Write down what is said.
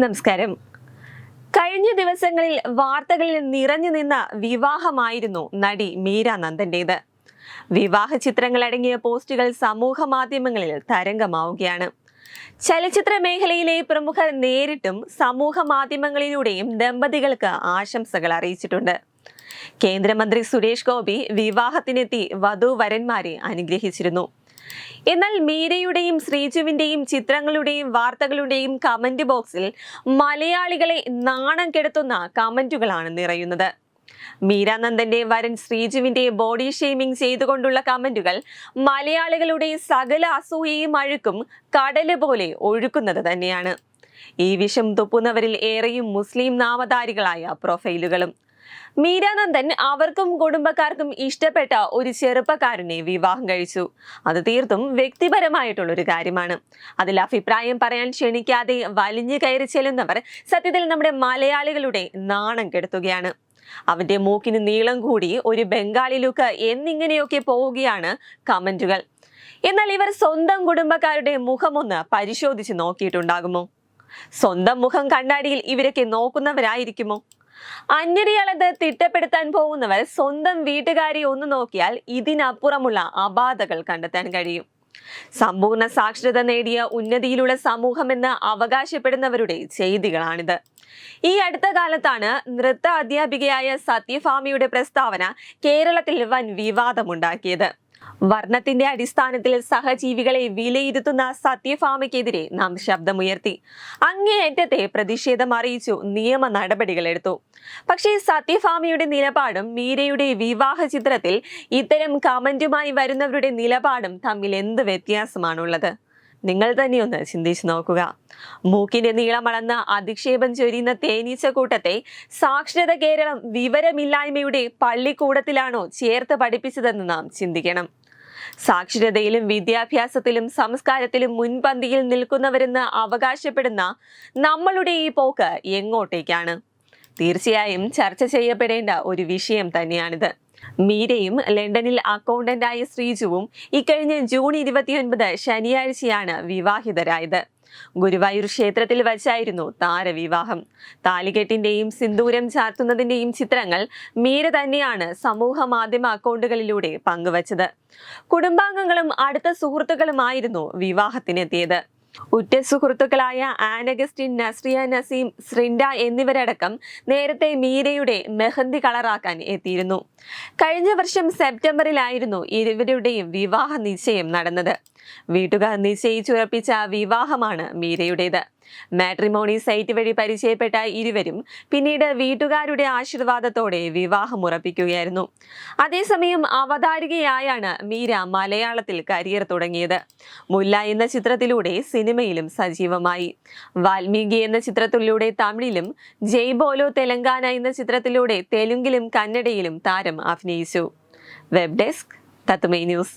നമസ്കാരം. കഴിഞ്ഞ ദിവസങ്ങളിൽ വാർത്തകളിൽ നിറഞ്ഞു നിന്ന വിവാഹമായിരുന്നു നടി മീര നന്ദന്റേത്. വിവാഹ ചിത്രങ്ങൾ അടങ്ങിയ പോസ്റ്റുകൾ സമൂഹ മാധ്യമങ്ങളിൽ തരംഗമാവുകയാണ്. ചലച്ചിത്ര മേഖലയിലെ പ്രമുഖർ നേരിട്ടും സമൂഹ മാധ്യമങ്ങളിലൂടെയും ദമ്പതികൾക്ക് ആശംസകൾ അറിയിച്ചിട്ടുണ്ട്. കേന്ദ്രമന്ത്രി സുരേഷ് ഗോപി വിവാഹത്തിനെത്തി വധുവരന്മാരെ അനുഗ്രഹിച്ചിരുന്നു. എന്നാൽ മീരയുടെയും ശ്രീജുവിന്റെയും ചിത്രങ്ങളുടെയും വാർത്തകളുടെയും കമന്റ് ബോക്സിൽ മലയാളികളെ നാണം കെടുത്തുന്ന കമന്റുകളാണ് നിറയുന്നത്. മീരാനന്ദന്റെ വരൻ ശ്രീജുവിന്റെ ബോഡി ഷെയ്മിംഗ് ചെയ്തുകൊണ്ടുള്ള കമന്റുകൾ മലയാളികളുടെ സകല അസൂയയും അഴുക്കും കടൽ പോലെ ഒഴുക്കുന്നത് തന്നെയാണ്. ഈ വിഷം തുപ്പുന്നവരിൽ ഏറെയും മുസ്ലിം നാമധാരികളായ പ്രൊഫൈലുകളും മീരാനന്ദൻ അവർക്കും കുടുംബക്കാർക്കും ഇഷ്ടപ്പെട്ട ഒരു ചെറുപ്പക്കാരനെ വിവാഹം കഴിച്ചു. അത് തീർത്തും വ്യക്തിപരമായിട്ടുള്ളൊരു കാര്യമാണ്. അതിൽ അഭിപ്രായം പറയാൻ ക്ഷണിക്കാതെ വലിഞ്ഞു കയറി ചെല്ലുന്നവർ സത്യത്തിൽ നമ്മുടെ മലയാളികളുടെ നാണം കെടുത്തുകയാണ്. അവന്റെ മൂക്കിന് നീളം കൂടി ഒരു ബംഗാളി ലുക്ക് എന്നിങ്ങനെയൊക്കെ പോവുകയാണ് കമന്റുകൾ. എന്നാൽ ഇവർ സ്വന്തം കുടുംബക്കാരുടെ മുഖമൊന്ന് പരിശോധിച്ച് നോക്കിയിട്ടുണ്ടാകുമോ? സ്വന്തം മുഖം കണ്ണാടിയിൽ ഇവരൊക്കെ നോക്കുന്നവരായിരിക്കുമോ? അന്യരിയാളത് തിട്ടപ്പെടുത്താൻ പോകുന്നവർ സ്വന്തം വീട്ടുകാരി ഒന്ന് നോക്കിയാൽ ഇതിനപ്പുറമുള്ള അബാധകൾ കണ്ടെത്താൻ കഴിയും. സമ്പൂർണ സാക്ഷരത നേടിയ ഉന്നതിയിലുള്ള സമൂഹമെന്ന് അവകാശപ്പെടുന്നവരുടെ ചെയ്തികളാണിത്. ഈ അടുത്ത കാലത്താണ് നൃത്ത അധ്യാപികയായ സത്യഭാമിയുടെ പ്രസ്താവന കേരളത്തിൽ വൻ വിവാദമുണ്ടാക്കിയത്. വർണത്തിന്റെ അടിസ്ഥാനത്തിൽ സഹജീവികളെ വിലയിരുത്തുന്ന സത്യഭാമയ്ക്കെതിരെ നാം ശബ്ദമുയർത്തി. അങ്ങേയറ്റത്തെ പ്രതിഷേധം അറിയിച്ചു നിയമ നടപടികളെടുത്തു. പക്ഷേ സത്യഭാമയുടെ നിലപാടും മീരയുടെ വിവാഹ ചിത്രത്തിൽ ഇത്തരം കമന്റുമായി വരുന്നവരുടെ നിലപാടും തമ്മിൽ എന്ത് വ്യത്യാസമാണുള്ളത്? നിങ്ങൾ തന്നെ ഒന്ന് ചിന്തിച്ചു നോക്കുക. മൂക്കിന്റെ നീളമളന്ന് അധിക്ഷേപം ചൊരിയുന്ന തേനീച്ച കൂട്ടത്തെ സാക്ഷരത കേരളം വിവരമില്ലായ്മയുടെ പള്ളിക്കൂടത്തിലാണോ ചേർത്ത് പഠിപ്പിച്ചതെന്ന് നാം ചിന്തിക്കണം. സാക്ഷരതയിലും വിദ്യാഭ്യാസത്തിലും സംസ്കാരത്തിലും മുൻപന്തിയിൽ നിൽക്കുന്നവരെന്ന് അവകാശപ്പെടുന്ന നമ്മളുടെ ഈ പോക്ക് എങ്ങോട്ടേക്കാണ്? തീർച്ചയായും ചർച്ച ചെയ്യപ്പെടേണ്ട ഒരു വിഷയം തന്നെയാണിത്. മീരയും ലണ്ടനിൽ അക്കൗണ്ടന്റായ ശ്രീജുവും ഇക്കഴിഞ്ഞ ജൂൺ ഇരുപത്തിയൊൻപത് ശനിയാഴ്ചയാണ് വിവാഹിതരായത്. ഗുരുവായൂർ ക്ഷേത്രത്തിൽ വച്ചായിരുന്നു താരവിവാഹം. താലികെട്ടിന്റെയും സിന്ദൂരം ചാർത്തുന്നതിന്റെയും ചിത്രങ്ങൾ മീര തന്നെയാണ് സമൂഹ മാധ്യമ അക്കൗണ്ടുകളിലൂടെ പങ്കുവച്ചത്. കുടുംബാംഗങ്ങളും അടുത്ത സുഹൃത്തുക്കളുമായിരുന്നു വിവാഹത്തിനെത്തിയത്. ഉറ്റ സുഹൃത്തുക്കളായ ആനഗസ്റ്റിൻ നസ്രിയ നസീം ശ്രിൻഡ എന്നിവരടക്കം നേരത്തെ മീരയുടെ മെഹന്തി കളറാക്കാൻ എത്തിയിരുന്നു. കഴിഞ്ഞ വർഷം സെപ്റ്റംബറിലായിരുന്നു ഇരുവരുടെയും വിവാഹ നിശ്ചയം നടന്നത്. വീട്ടുകാർ നിശ്ചയിച്ചുറപ്പിച്ച വിവാഹമാണ് മീരയുടേത്. മാട്രിമോണി സൈറ്റ് വഴി പരിചയപ്പെട്ട ഇരുവരും പിന്നീട് വീട്ടുകാരുടെ ആശീർവാദത്തോടെ വിവാഹം ഉറപ്പിക്കുകയായിരുന്നു. അതേസമയം അവതാരികയായാണ് മീര മലയാളത്തിൽ കരിയർ തുടങ്ങിയത്. മുല്ല എന്ന ചിത്രത്തിലൂടെ സിനിമയിലും സജീവമായി. വാൽമീകി എന്ന ചിത്രത്തിലൂടെ തമിഴിലും ജയ് ബോലോ തെലങ്കാന എന്ന ചിത്രത്തിലൂടെ തെലുങ്കിലും കന്നഡയിലും താരം അഭിനയിച്ചു. വെബ് ഡെസ്ക് തത്തുമൈ news.